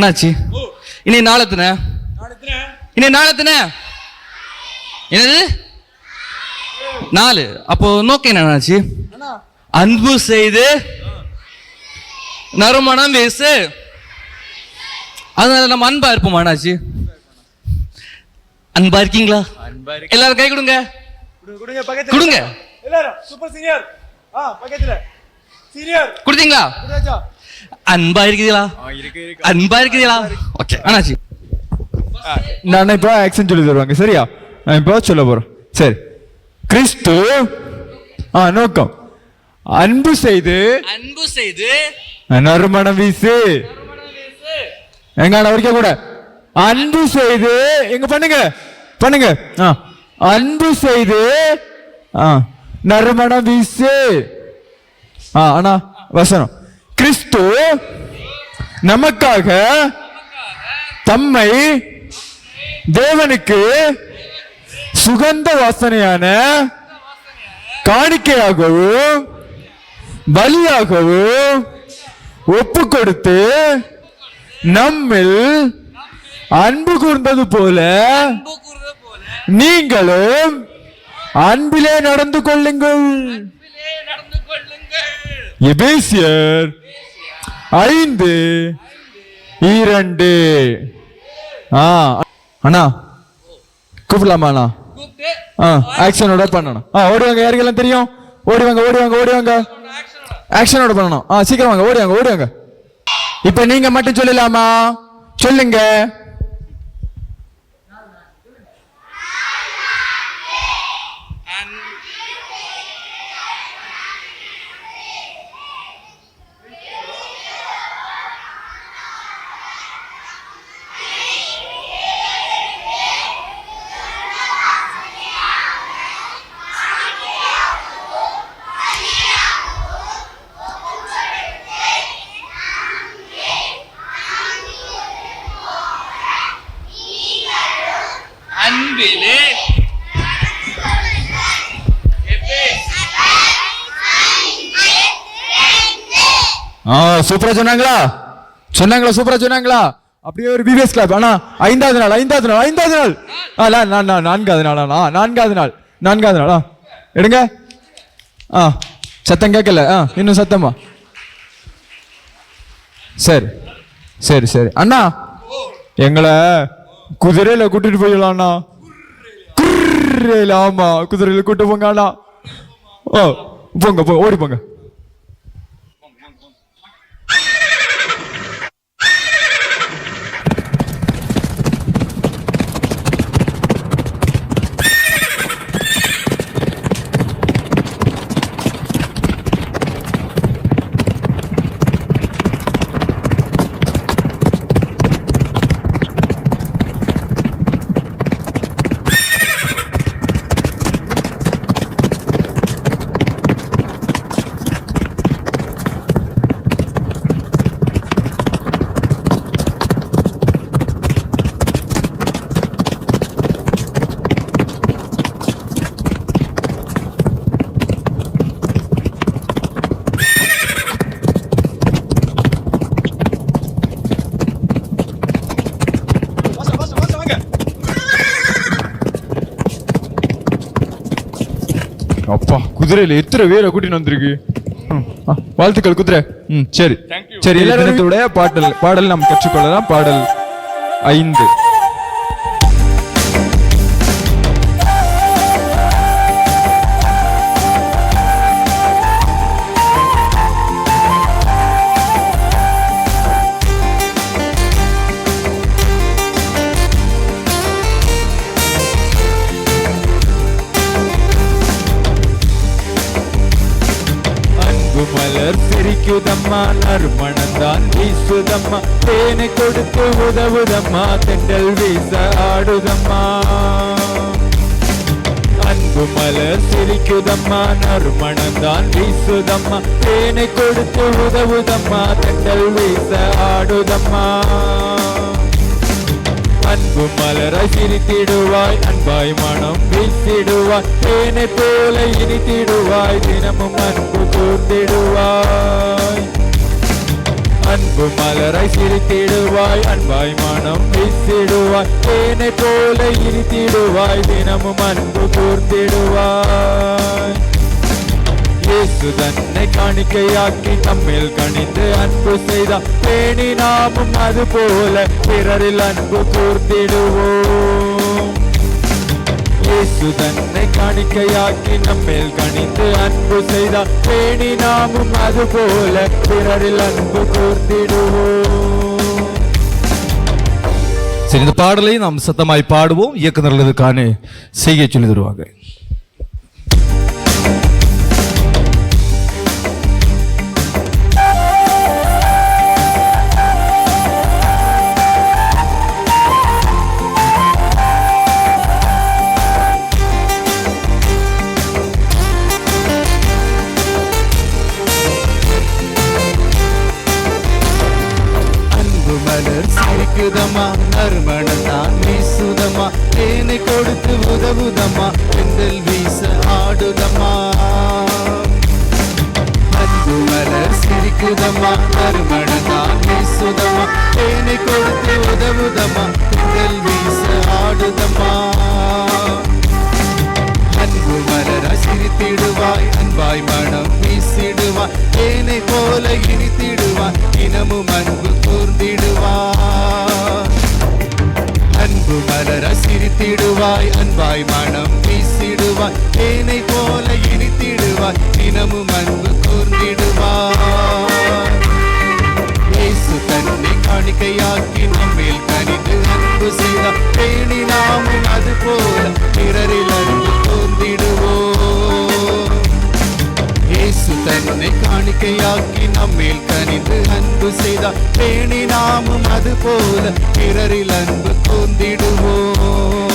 அண்ணாச்சி இன்னைக்கு நாளத்துன இன்னைக்கு நாளத்துன என்னது? நாலு. அப்போ நோக்கம் என்ன அண்ணாச்சி அன்பு செய்து நறுமணம் வீசு. அதனால நம்ம அன்பா இருப்போம் அண்ணாச்சி அன்பா இருக்கீங்களா? எல்லாரும் கை கொடுங்க. கொடுங்க எல்லாரும் சூப்பர் சீனியர் ஆ பக்கத்துல. சீனியர் கொடுத்தீங்களா? அன்பா இருக்குதீங்களா அன்பா இருக்குதீங்களா ஓகே. அண்ணாச்சி நான் இப்போ ஆக்ஷன் சொல்லி தருவாங்க. சரியா? நான் இப்போ சொல்ல போறோம் சரி. கிறிஸ்து ஆ நோக்கம். அன்பு செய்து அன்பு செய்து நறுமணம் வீசு. எங்க வரைக்கும் கூட. அன்பு செய்து எங்க பண்ணுங்க? பண்ணுங்க. அன்பு செய்து ஆ நறுமணம் வீசு. ஆ அண்ணா வசனம். கிறிஸ்து நமக்காக தம்மை தேவனுக்கு சுகந்த வாசனையான காணிக்கையாகவும் பலியாகவும் ஒப்பு கொடுத்து நம்மில் அன்பு கூர்ந்தது போல நீங்களும் அன்பிலே நடந்து கொள்ளுங்கள். எபேசியர் ஐந்து இரண்டு. ஆ அண்ணா கூப்பிடலாமா அண்ணா? ஆ ஆக்ஷனோட பண்ணணும். ஆ ஓடுவாங்க யாருக்கெல்லாம் தெரியும்? ஓடுவாங்க ஓடுவாங்க ஓடுவாங்க. ஆக்ஷனோட பண்ணணும். ஆ சீக்கிரம் வாங்க ஓடுவாங்க ஓடுவாங்க. இப்போ நீங்க மட்டும் சொல்லலாமா? சொல்லுங்க. அன்பிலே. சூப்பரா சொன்னாங்களா? சொன்னாங்களா சூப்பரா சொன்னாங்களா? அப்படியே ஒரு பிபிஎஸ் கிளாப் ஆனா ஐந்தாவது நாள் ஐந்தாவது நாள் ஐந்தாவது நாள். ஆ நான் நான்காவது நாள் நான்காவது நாள் நான்காவது நாள். எடுங்க. ஆ சத்தம் கேட்கல. ஆ இன்னும் சத்தமா? சரி சரி சரி. அண்ணா எங்களை குதிரையில கூட்டிட்டு போயிடலாம்ண்ணா குதிரையில ஆமா குதிரையில கூட்டு போங்க அண்ணா ஓ போங்க போங்க ஓடி போங்க. அப்பா குதிரையில எத்தனை பேரை கூட்டிட்டு வந்திருக்கு? ம், ஆ, வாழ்த்துக்கள் குதிரை. ம் சரி. சரி எல்லாருடைய பாடல் பாடல் நாம் கற்றுக்கொள்ளலாம். பாடல் ஐந்து. சிரிக்குதம்மா நறுமணந்தான் வீசுதம்மா. தேனை கொடுத்து உதவுதம்மா தெண்டல் வீச ஆடுதம்மா. அன்பு மலர் சிரிக்குதம்மா நறுமணந்தான் வீசுதம்மா. தேனை கொடுத்து உதவுதம்மா தெண்டல் வீச ஆடுதம்மா. அன்பு மலராய் சிரித்திடுவாய் அன்பாய் மனம் வீசிடுவாய். தேனை போல இனித்திடுவாய் தினமும் அன்பு கூர்ந்திடுவாய் அன்பு மலரை சிரித்திடுவாய் அன்பாய் மனம் வீசிடுவாய் தேனை போல இருத்திடுவாய் தினமும் அன்பு கூர்த்திடுவாய் இயேசு தன்னை காணிக்கையாக்கி நம்மில் கணிந்து அன்பு செய்தார் பேணி நாமும் அது போல பிறரில் அன்பு கூர்த்திடுவோம் இயேசு தன்னை காணிக்கையாக்கி நம்மேல் கணித்து அன்பு செய்தார். பேணி நாமும் அது போல பிறரில் அன்பு கூர்ந்திடுவோம். சரி இந்த பாடலை நாம் சத்தமாய் பாடுவோம். இயக்குநர்கள் இதுக்கான செய்கை சொல்லி தருவாங்க சிரிக்குதம்மா நறுமணத்தான் வீசுதமா தேனை கொடுத்து உதவுதமா பெண்கள் வீச ஆடுதமா அன்பு மலர் சிரிக்குதமா நறுமணத்தான் வீசுதமா தேனை கொடுத்து உதவுதமா பெண்கள் வீச ஆடுதமா அன்பு மலர சிரித்திடுவாய் அன்பாய் மனம் வீசிடுவாய். தேனை போல இனித்திடுவாய் இனமும் அன்பு இனித்திடுவாய் அன்பாய் மனம் வீசிடுவாய். தேனை போல இனித்திடுவாய் தினமும் அன்பு கூர்ந்திடுவாய். இயேசு தன்னை காணிக்கையாக்கி நம்மேல் கனிந்து அன்பு செய்தார். பேணி நாமும் அது போல பிறரில் அன்பு கூர்ந்திடுவோம். இயேசு தன்னை காணிக்கையாக்கி நம்மேல் கனிந்து அன்பு செய்தார். பேணி நாமும் அது போல பிறரில் அன்பு கூர்ந்திடுவோம்.